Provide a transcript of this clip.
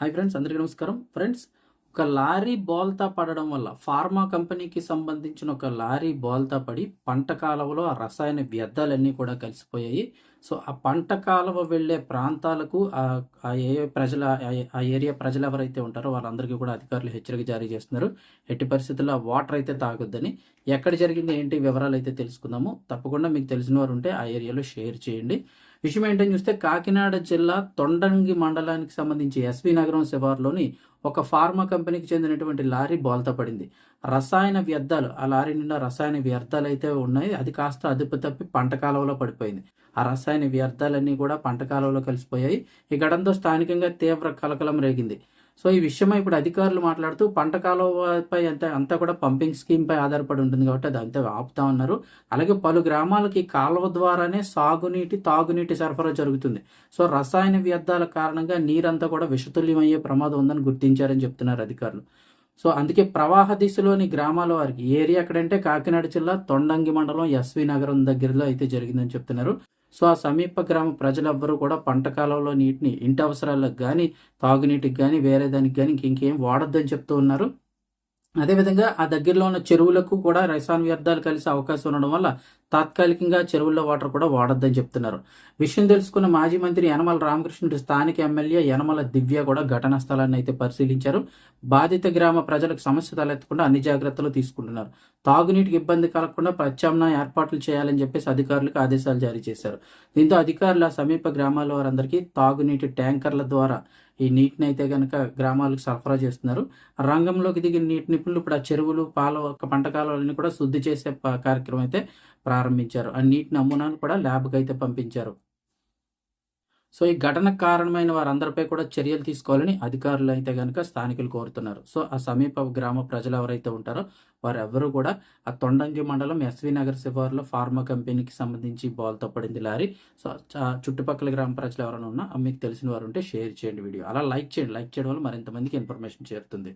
Hi friends అందరికీ నమస్కారం. Friends ఒక లారీ బోల్తా పడడం వల్ల ఫార్మా కంపెనీకి సంబంధించిన ఒక లారీ బోల్తా పడి పంట కాలువలో ఆ రసాయన వ్యర్థాలన్నీ కూడా కలిసిపోయాయి. సో ఆ పంట కాలువ వెళ్ళే ప్రాంతాలకు ఆ ఏ ప్రజల ఆ- ఆ ఏరియా ప్రజలు ఎవరైతే ఉంటారో వాళ్ళందరికీ కూడా అధికారులు హెచ్చరిక జారీ చేస్తున్నారు. ఎట్టి పరిస్థితుల్లో ఆ వాటర్ అయితే తాగొద్దని. ఎక్కడ జరిగింది ఏంటి వివరాలు అయితే తెలుసుకుందాము. తప్పకుండా మీకు తెలిసిన వారు ఉంటే ఆ ఏరియాలో షేర్ చేయండి. విషయం ఏంటని చూస్తే కాకినాడ జిల్లా తొండంగి మండలానికి సంబంధించి ఎస్వి నగరం శివార్లోని ఒక ఫార్మా కంపెనీకి చెందినటువంటి లారీ బోల్తపడింది రసాయన వ్యర్థాలు ఆ లారీ నిండా రసాయన వ్యర్థాలు అయితే ఉన్నాయి. అది కాస్త అదుపు తప్పి పంట కాలువలో పడిపోయింది. ఆ రసాయన వ్యర్థాలన్నీ కూడా పంట కాలువలో కలిసిపోయాయి. ఈ ఘటనతో స్థానికంగా తీవ్ర కలకలం రేగింది. సో ఈ విషయమై ఇప్పుడు అధికారులు మాట్లాడుతూ పంట కాలువపై అంతా అంతా కూడా పంపింగ్ స్కీమ్పై ఆధారపడి ఉంటుంది కాబట్టి అది అంతా ఆపుతా ఉన్నారు. అలాగే పలు గ్రామాలకి కాలువ ద్వారానే సాగునీటి తాగునీటి సరఫరా జరుగుతుంది. సో రసాయన వ్యర్థాల కారణంగా నీరంతా కూడా విషతుల్యమయ్యే ప్రమాదం ఉందని గుర్తించారని చెప్తున్నారు అధికారులు. సో అందుకే ప్రవాహ దిశలోని గ్రామాల వారికి ఏరియా ఎక్కడంటే కాకినాడ జిల్లా తొండంగి మండలం ఎస్వి నగరం దగ్గరలో అయితే జరిగిందని చెప్తున్నారు. సో ఆ సమీప గ్రామ ప్రజలెవ్వరూ కూడా పంట కాలంలో నీటిని ఇంటి అవసరాలకు కానీ తాగునీటికి కానీ వేరే దానికి కానీ ఇంకేం వాడొద్దని చెప్తూ ఉన్నారు. అదేవిధంగా ఆ దగ్గరలో ఉన్న చెరువులకు కూడా రసాయన వ్యర్థాలు కలిసే అవకాశం ఉండడం వల్ల తాత్కాలికంగా చెరువుల్లో వాటర్ కూడా వాడొద్దని చెప్తున్నారు. విషయం తెలుసుకున్న మాజీ మంత్రి యనమల రామకృష్ణుడు స్థానిక ఎమ్మెల్యే యనమల దివ్య కూడా ఘటనా స్థలాన్ని అయితే పరిశీలించారు. బాధిత గ్రామ ప్రజలకు సమస్య తలెత్తకుండా అన్ని జాగ్రత్తలు తీసుకుంటున్నారు. తాగునీటికి ఇబ్బంది కలగకుండా ప్రత్యామ్నాయ ఏర్పాట్లు చేయాలని చెప్పేసి అధికారులకు ఆదేశాలు జారీ చేశారు. దీంతో అధికారులు ఆ సమీప గ్రామాల వారందరికీ తాగునీటి ట్యాంకర్ల ద్వారా ఈ నీటిని అయితే కనుక గ్రామాలకు సరఫరా చేస్తున్నారు. ఆ రంగంలోకి దిగిన నీటి నిపుణులు ఇప్పుడు ఆ చెరువులు పాల పంట కాలువలని కూడా శుద్ధి చేసే కార్యక్రమం అయితే ప్రారంభించారు. ఆ నీటి నమూనాను కూడా ల్యాబ్కి అయితే పంపించారు. సో ఈ ఘటనకు కారణమైన వారందరిపై కూడా చర్యలు తీసుకోవాలని అధికారులు అయితే కనుక స్థానికులు కోరుతున్నారు. సో ఆ సమీప గ్రామ ప్రజలు ఎవరైతే ఉంటారో వారెవరూ కూడా ఆ తొండంగి మండలం ఎస్వి నగర్ శివారులో ఫార్మా కంపెనీకి సంబంధించి బాల్తో పడింది లారీ. సో చుట్టుపక్కల గ్రామ ప్రజలు ఎవరైనా ఉన్నా మీకు తెలిసిన వారు ఉంటే షేర్ చేయండి వీడియో. అలా లైక్ చేయండి. లైక్ చేయడం వల్ల మరింత మందికి ఇన్ఫర్మేషన్ చేరుతుంది.